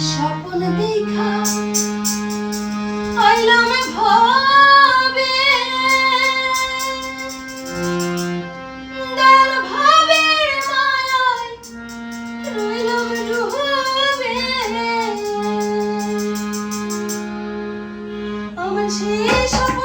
স্বপ্ন দেখা। আইলাম ভাবে। দল ভাবের রইলাম ডুবে। আমার সেই স্বপ্ন